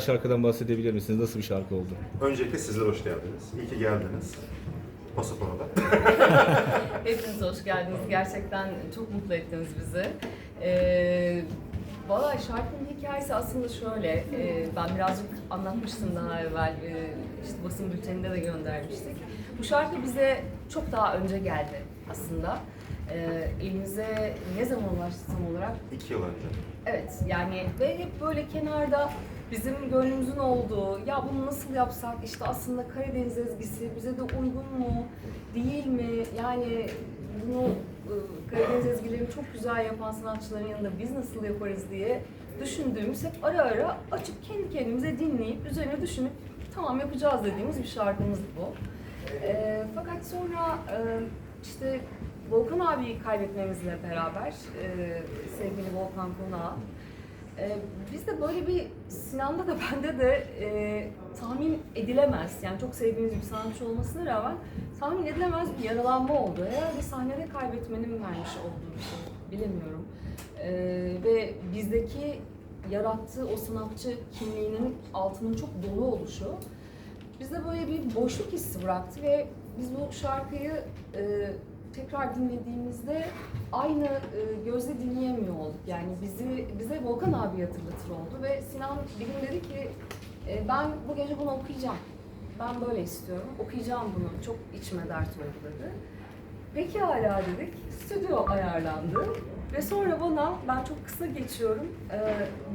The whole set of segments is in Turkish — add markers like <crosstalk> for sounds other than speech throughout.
Şarkıdan bahsedebilir misiniz? Nasıl bir şarkı oldu? Öncelikle sizler hoş geldiniz. İyi ki geldiniz. Pasaporada. <laughs> Hepiniz hoş geldiniz. Gerçekten çok mutlu ettiniz bizi. Ee, Valla şarkının hikayesi aslında şöyle. e, ben birazcık anlatmıştım daha evvel. e, işte basın bülteninde de göndermiştik. Bu şarkı bize çok daha önce geldi aslında. Ee, elimize ne zaman ulaştı tam olarak? İki yıl önce. Evet yani ve hep böyle kenarda bizim gönlümüzün olduğu ya bunu nasıl yapsak işte aslında Karadeniz ezgisi bize de uygun mu değil mi yani bunu e, Karadeniz ezgilerini çok güzel yapan sanatçıların yanında biz nasıl yaparız diye düşündüğümüz hep ara ara açıp kendi kendimize dinleyip üzerine düşünüp tamam yapacağız dediğimiz bir şarkımız bu. E, fakat sonra e, işte Volkan abiyi kaybetmemizle beraber e, sevgili Volkan Konağı e, biz de böyle bir Sinan'da da <laughs> bende de e, tahmin edilemez yani çok sevdiğimiz bir sanatçı olmasına rağmen tahmin edilemez bir yaralanma oldu. Herhalde sahnede kaybetmenin vermiş olduğu bir şey bilemiyorum. E, ve bizdeki yarattığı o sanatçı kimliğinin altının çok dolu oluşu bizde böyle bir boşluk hissi bıraktı ve biz bu şarkıyı e, tekrar dinlediğimizde aynı e, gözle dinleyemiyor olduk. Yani bizi bize Volkan abi hatırlatır oldu ve Sinan bir gün dedi ki e, ben bu gece bunu okuyacağım. Ben böyle istiyorum. Okuyacağım bunu. Çok içime dert oldu dedi. Peki hala dedik. Stüdyo ayarlandı. Ve sonra bana, ben çok kısa geçiyorum, e,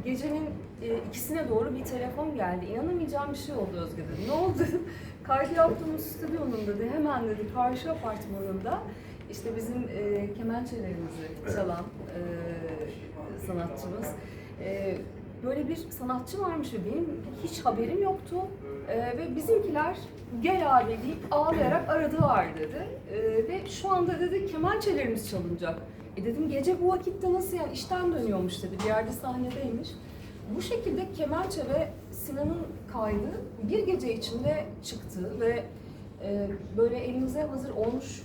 gecenin ikisine doğru bir telefon geldi. İnanamayacağım bir şey oldu Özge dedi. Ne oldu? <laughs> Kaydı yaptığımız stüdyonun dedi, hemen dedi karşı apartmanında işte bizim e, kemençelerimizi çalan e, sanatçımız. E, böyle bir sanatçı varmış ve benim hiç haberim yoktu. E, ve bizimkiler gel abi deyip ağlayarak aradılar dedi. E, ve şu anda dedi kemençelerimiz çalınacak. E dedim gece bu vakitte nasıl yani işten dönüyormuş dedi. Bir yerde sahnedeymiş. Bu şekilde kemençe ve Sinan'ın kaydı bir gece içinde çıktı ve e, böyle elimize hazır olmuş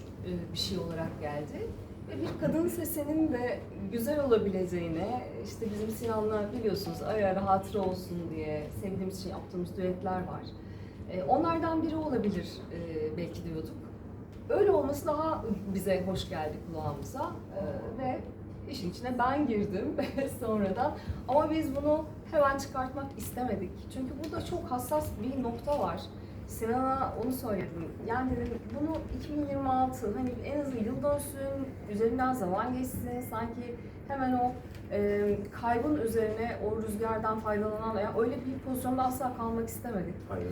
bir şey olarak geldi. Ve bir kadın sesinin de güzel olabileceğine, işte bizim Sinan'la biliyorsunuz ara ara hatıra olsun diye sevdiğimiz için yaptığımız düetler var. E, onlardan biri olabilir e, belki diyorduk. Öyle olması daha bize hoş geldi kulağımıza E, ve işin içine ben girdim <laughs> sonradan. Ama biz bunu hemen çıkartmak istemedik. Çünkü burada çok hassas bir nokta var. Sinan'a onu söyledim. Yani dedim bunu 2026 hani en azından yıl dönsün, üzerinden zaman geçsin. Sanki hemen o e, kaybın üzerine o rüzgardan faydalanan yani öyle bir pozisyonda asla kalmak istemedik. Aynen.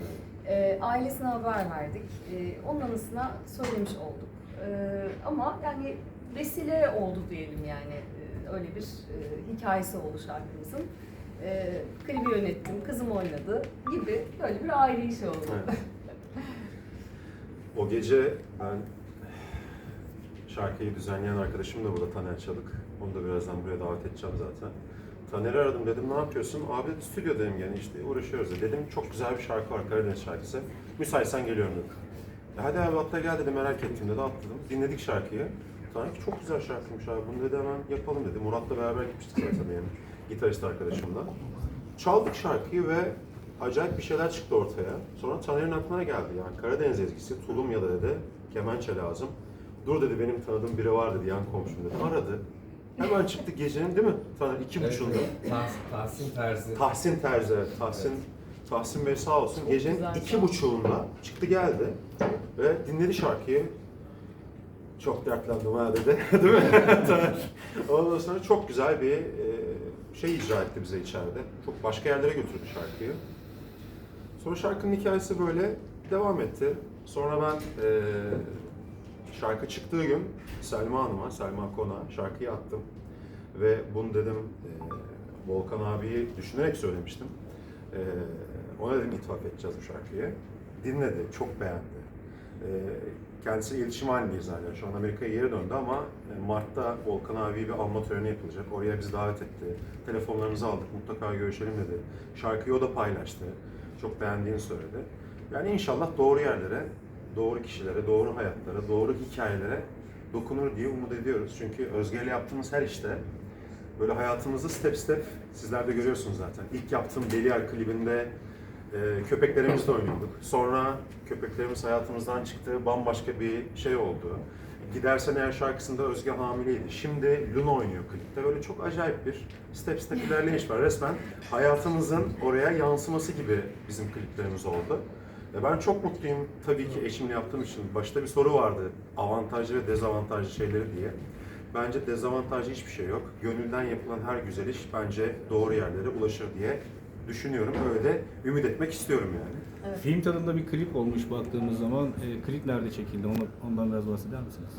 E, ailesine haber verdik. E, onun anısına söylemiş olduk. E, ama yani vesile oldu diyelim yani. E, öyle bir e, hikayesi oldu şarkımızın. E, klibi yönettim, kızım oynadı gibi böyle bir aile işi oldu. Evet. <laughs> O gece ben şarkıyı düzenleyen arkadaşım da burada Taner Çalık. Onu da birazdan buraya davet edeceğim zaten. Taner'i aradım dedim ne yapıyorsun? Abi dedi, stüdyodayım gene işte uğraşıyoruz dedi. Dedim çok güzel bir şarkı var Karadeniz şarkısı. Müsaitsen geliyorum dedi. E hadi abi hatta gel dedi merak ettim dedi atladım. Dinledik şarkıyı. Taner çok güzel şarkıymış abi bunu dedi hemen yapalım dedi. Murat'la beraber gitmiştik zaten benim gitarist arkadaşımla. Çaldık şarkıyı ve acayip bir şeyler çıktı ortaya. Sonra Taner'in aklına geldi yani Karadeniz ezgisi Tulum ya da dedi kemençe lazım. Dur dedi benim tanıdığım biri var dedi yan komşum dedi. Aradı. Hemen çıktı gecenin değil mi? Taner iki buçuğunda. Tahsin, Tahsin Terzi. Tahsin Terzi, evet. Tahsin, Tahsin Bey sağ olsun. Çok Gecenin iki buçuğunda çıktı geldi ve dinledi şarkıyı. Çok dertlendim ha dedi. <laughs> Değil mi? Taner. <laughs> Ondan sonra çok güzel bir e, şey icra etti bize içeride. Çok başka yerlere götürdü şarkıyı. Sonra şarkının hikayesi böyle devam etti. Sonra ben e, şarkı çıktığı gün Selma Hanım'a, Selma Kon'a şarkıyı attım. Ve bunu dedim e, Volkan abiyi düşünerek söylemiştim. E, ona dedim ithaf edeceğiz bu şarkıyı. Dinledi, çok beğendi. E, kendisi iletişim halindeyiz hala. Şu an Amerika'ya geri döndü ama e, Mart'ta Volkan abi bir alma töreni yapılacak. Oraya bizi davet etti. Telefonlarımızı aldık, mutlaka görüşelim dedi. Şarkıyı o da paylaştı. Çok beğendiğini söyledi. Yani inşallah doğru yerlere, doğru kişilere, doğru hayatlara, doğru hikayelere dokunur diye umut ediyoruz. Çünkü Özge ile yaptığımız her işte Böyle hayatımızı step step sizler de görüyorsunuz zaten. İlk yaptığım Belial klibinde e, köpeklerimizle oynuyorduk. Sonra köpeklerimiz hayatımızdan çıktı, bambaşka bir şey oldu. Gidersen Eğer şarkısında Özge hamileydi. Şimdi Luna oynuyor klipte. Böyle çok acayip bir step step ilerleyiş var. Resmen hayatımızın oraya yansıması gibi bizim kliplerimiz oldu. Ve ben çok mutluyum tabii ki eşimle yaptığım için. Başta bir soru vardı. Avantajlı ve dezavantajlı şeyleri diye. Bence dezavantajlı hiçbir şey yok. Gönülden yapılan her güzel iş bence doğru yerlere ulaşır diye düşünüyorum. Öyle de ümit etmek istiyorum yani. Film tadında bir klip olmuş baktığımız zaman. E, klip nerede çekildi? Onu, ondan biraz bahseder misiniz?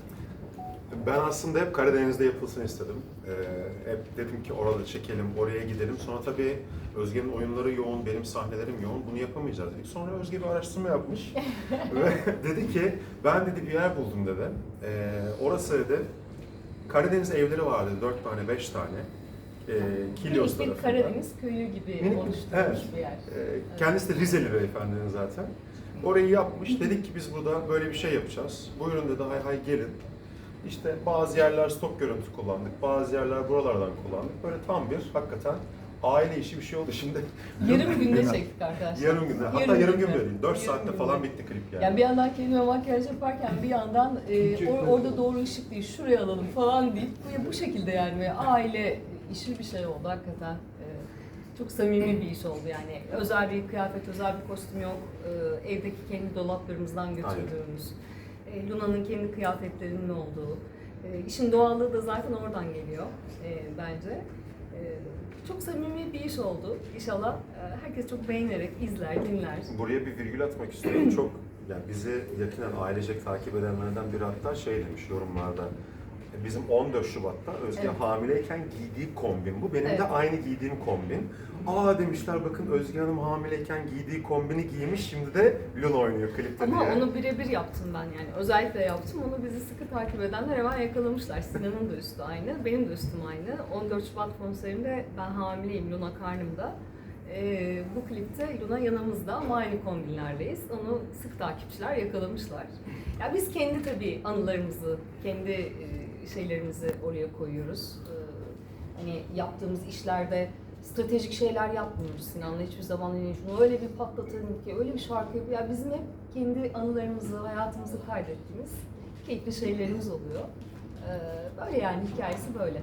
Ben aslında hep Karadeniz'de yapılsın istedim. Ee, hep dedim ki orada çekelim, oraya gidelim. Sonra tabii Özge'nin oyunları yoğun, benim sahnelerim yoğun. Bunu yapamayacağız dedik. Sonra Özge bir araştırma yapmış. <laughs> Ve dedi ki, ben dedi bir yer buldum dedi. Ee, orası dedi, Karadeniz evleri vardı. Dört tane, beş tane. Ee, Kilyos bir tarafında. Karadeniz köyü gibi Minik- oluşturmuş evet. bir yer. Ee, Kendisi de Rizeli beyefendinin zaten. Orayı yapmış. Dedik ki biz burada böyle bir şey yapacağız. Buyurun dedi hay hay gelin. İşte bazı yerler stok görüntü kullandık. Bazı yerler buralardan kullandık. Böyle tam bir hakikaten aile işi bir şey oldu şimdi. Yarım günde çektik arkadaşlar. yarım günde. Hatta Yarım yarım gün günde. bile değil. 4 Yarım saatte günde. falan bitti klip yani. Yani bir yandan kendime makyaj yaparken bir yandan e, or- orada doğru ışık değil, şuraya alalım falan deyip bu, bu şekilde yani aile işi bir şey oldu hakikaten. E, çok samimi bir iş oldu yani. Özel bir kıyafet, özel bir kostüm yok. E, evdeki kendi dolaplarımızdan götürdüğümüz, e, Luna'nın kendi kıyafetlerinin olduğu. E, işin doğallığı da zaten oradan geliyor e, bence. E, çok samimi bir iş oldu. İnşallah e, herkes çok beğenerek izler, dinler. Buraya bir virgül atmak istiyorum. Çok yani bizi yakinen ailecek takip edenlerden biri hatta şey demiş yorumlarda. Bizim 14 Şubat'ta Özge Evet. hamileyken giydiği kombin bu. Benim Evet. de aynı giydiğim kombin. Aa demişler bakın Özge Hanım hamileyken giydiği kombini giymiş şimdi de Luna oynuyor klipte Ama diye. onu birebir yaptım ben yani. Özellikle yaptım. Onu bizi sıkı takip edenler hemen yakalamışlar. Sinan'ın da üstü aynı, benim de üstüm aynı. 14 Şubat konserinde ben hamileyim, Luna karnımda. Ee, bu klipte Luna yanımızda ama aynı kombinlerdeyiz. Onu sık takipçiler yakalamışlar. Ya biz kendi tabii anılarımızı, kendi e, şeylerimizi oraya koyuyoruz. Ee, hani yaptığımız işlerde stratejik şeyler yapmıyoruz Sinan'la hiçbir zaman hani şunu öyle bir patlatalım ki öyle bir şarkı yap. Ya bizim hep kendi anılarımızı, hayatımızı kaydettiğimiz keyifli şeylerimiz oluyor. Ee, böyle yani hikayesi böyle.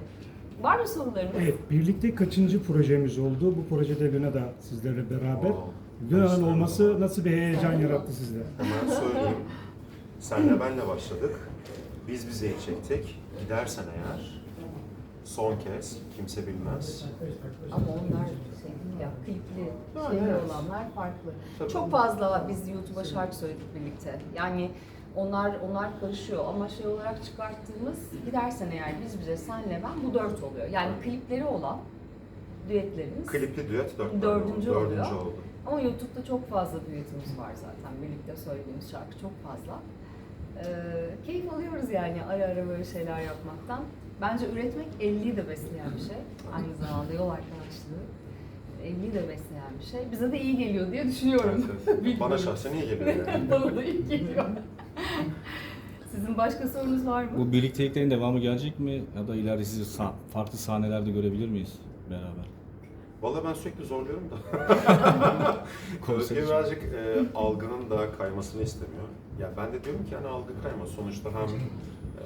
Var mı sorularınız? Evet, birlikte kaçıncı projemiz oldu? Bu projede Luna da sizlerle beraber. Oo, karıştırma. olması nasıl bir heyecan yarattı sizde? Hemen söyleyeyim. Senle benle başladık. Biz bizeyi çektik. Gidersen eğer son kez kimse bilmez. Ama onlar şey ya, klipli şeyler evet. olanlar farklı. Tabii. Çok fazla biz YouTube'a şarkı söyledik birlikte. Yani onlar onlar karışıyor ama şey olarak çıkarttığımız gidersen eğer biz bize senle ben bu dört oluyor. Yani klipleri olan düetlerimiz. Klipli düet dört Dördüncü oldu. Dördüncü oldu. Ama YouTube'da çok fazla düetimiz var zaten. Birlikte söylediğimiz şarkı çok fazla. Ee, keyif alıyoruz yani ara ara böyle şeyler yapmaktan. Bence üretmek 50'yi de besleyen bir şey. Aynı zamanda yol arkadaşlığı. 50'yi de besleyen bir şey. Bize de iyi geliyor diye düşünüyorum. <laughs> Bana şahsen iyi geliyor yani. <laughs> Bana da iyi geliyor. <laughs> Sizin başka sorunuz var mı? Bu birlikteliklerin devamı gelecek mi? Ya da ileride sizi sa- farklı sahnelerde görebilir miyiz beraber? Vallahi ben sürekli zorluyorum da. <laughs> Özge birazcık e, algının da kaymasını istemiyor. Ya ben de diyorum ki hani algı kayma. Sonuçta hem e,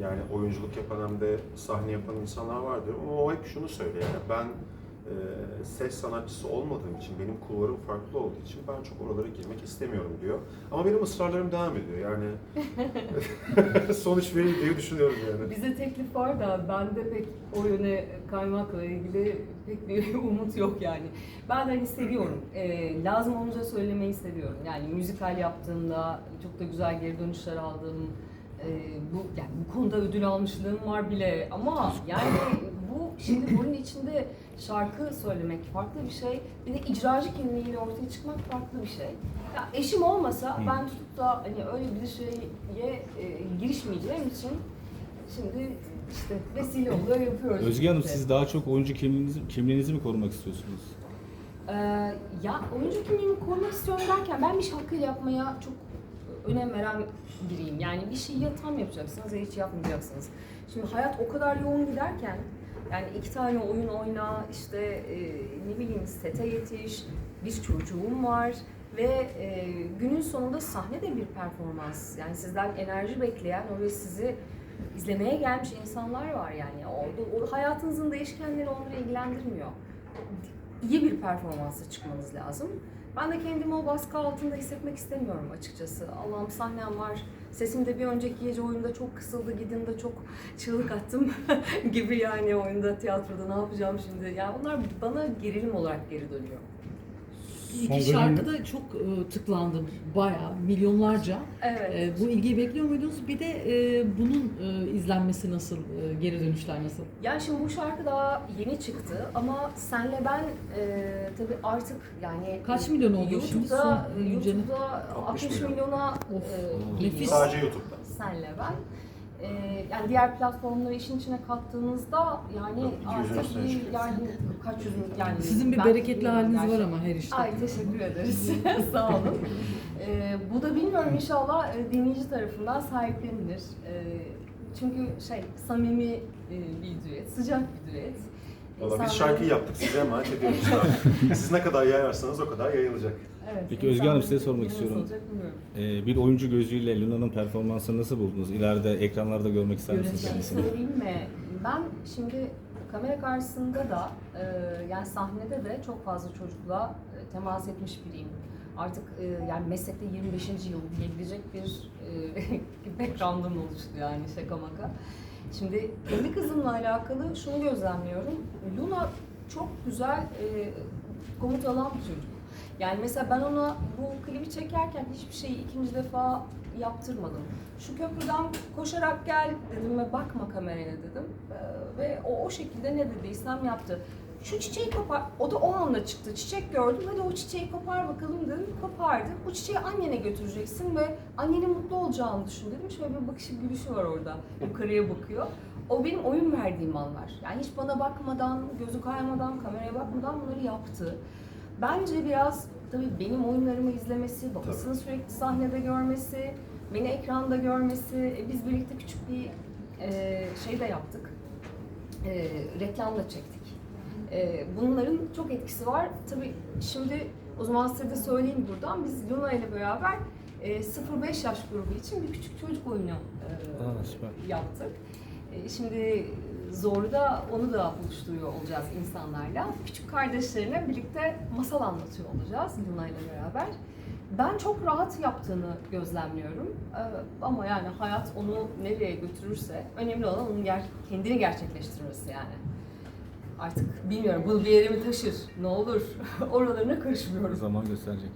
yani oyunculuk yapan hem de sahne yapan insanlar var diyorum. Ama o hep şunu söylüyor yani ben e, ses sanatçısı olmadığım için, benim kulvarım farklı olduğu için ben çok oralara girmek istemiyorum diyor. Ama benim ısrarlarım devam ediyor yani. <laughs> <laughs> sonuç verir diye düşünüyorum yani. Bize teklif var da bende pek o yöne kaymakla ilgili pek bir <laughs> umut yok yani. Ben hani seviyorum. Ee, lazım olunca söylemeyi seviyorum. Yani müzikal yaptığımda çok da güzel geri dönüşler aldığım e, bu yani bu konuda ödül almışlığım var bile ama yani şimdi bunun içinde şarkı söylemek farklı bir şey. Bir de icracı kimliğiyle ortaya çıkmak farklı bir şey. Ya eşim olmasa ben tutup da hani öyle bir şeye e, girişmeyeceğim için Şimdi işte vesile oluyor yapıyoruz. Özge Hanım işte. siz daha çok oyuncu kimliğinizi, kimliğinizi mi korumak istiyorsunuz? Ee, ya oyuncu kimliğimi korumak istiyorum derken ben bir şarkıyla yapmaya çok önem veren biriyim. Yani bir şeyi ya tam yapacaksınız ya hiç yapmayacaksınız. Şimdi hayat o kadar yoğun giderken Yani iki tane oyun oyna, işte e, ne bileyim sete yetiş, bir çocuğum var ve e, günün sonunda sahne de bir performans. Yani sizden enerji bekleyen, oraya sizi izlemeye gelmiş insanlar var yani. O, o hayatınızın değişkenleri onları ilgilendirmiyor. İyi bir performansa çıkmanız lazım. Ben de kendimi o baskı altında hissetmek istemiyorum açıkçası. Allah'ım sahnem var, sesim de bir önceki gece oyunda çok kısıldı, gidin de çok çığlık attım <laughs> gibi yani oyunda, tiyatroda ne yapacağım şimdi? Yani bunlar bana gerilim olarak geri dönüyor. İki Son şarkı dönemde- da çok e, tıklandı bayağı milyonlarca. Evet. E, bu ilgiyi bekliyor muydunuz? Bir de e, bunun e, izlenmesi nasıl, e, geri dönüşler nasıl? Yani şimdi bu şarkı daha yeni çıktı ama senle ben e, tabii artık yani Kaç milyon oldu şimdi YouTube'da, son günceli? YouTube'da 60 60 milyon. milyona Of, e, nefis. Sadece YouTube'da. senle ben. E, yani diğer platformları işin içine kattığınızda yani Yok, 200'ün artık bir yani kaç yüz yani Sizin bir bereketli haliniz var ama her işte. Ay teşekkür ederiz. <laughs> <laughs> Sağ olun. Ee, bu da bilmiyorum inşallah e, dinleyici tarafından sahiplenilir. Ee, çünkü şey samimi e, bir düet, sıcak bir düet. Valla biz şarkıyı yaptık size emanet ediyoruz. <laughs> Siz ne kadar yayarsanız o kadar yayılacak. Evet, Peki Özge Hanım, size sormak istiyorum. Ee, bir oyuncu gözüyle Luna'nın performansını nasıl buldunuz? İleride ekranlarda görmek ister misiniz kendisini? Söyleyeyim mi? Ben şimdi kamera karşısında da e, yani sahnede de çok fazla çocukla e, temas etmiş biriyim. Artık e, yani meslekte 25. yıl diyebilecek bir e, <laughs> background'um oluştu yani şaka maka. Şimdi kendi kızımla alakalı şunu gözlemliyorum. Luna çok güzel e, komut alan bir çocuk. Yani mesela ben ona bu klibi çekerken hiçbir şeyi ikinci defa yaptırmadım. Şu köprüden koşarak gel dedim ve bakma kameraya dedim. Ee, ve o o şekilde ne dediysem yaptı. Şu çiçeği kopar, o da o anda çıktı. Çiçek gördüm, hadi o çiçeği kopar bakalım dedim. Kopardı. Bu çiçeği annene götüreceksin ve annenin mutlu olacağını düşün dedim. Şöyle bir bakışı, gülüşü var orada. Yukarıya bakıyor. O benim oyun verdiğim anlar. Yani hiç bana bakmadan, gözü kaymadan, kameraya bakmadan bunları yaptı. Bence biraz tabii benim oyunlarımı izlemesi, babasını sürekli sahnede görmesi, beni ekranda görmesi, e, biz birlikte küçük bir e, şey de yaptık. E, reklam da çektik. E, bunların çok etkisi var. Tabii şimdi o zaman size de söyleyeyim buradan. Biz Luna ile beraber e, 0-5 yaş grubu için bir küçük çocuk oyunu e, Aa, yaptık. E, Şimdi Zorlu'da onu da buluşturuyor olacağız insanlarla. Küçük kardeşlerine birlikte masal anlatıyor olacağız Luna ile beraber. Ben çok rahat yaptığını gözlemliyorum. Ee, Ama yani hayat onu nereye götürürse önemli olan onun ger- kendini gerçekleştirmesi yani. Artık bilmiyorum bu bir yere mi taşır, ne olur <laughs> oralarına karışmıyorum. Zaman gösterecek.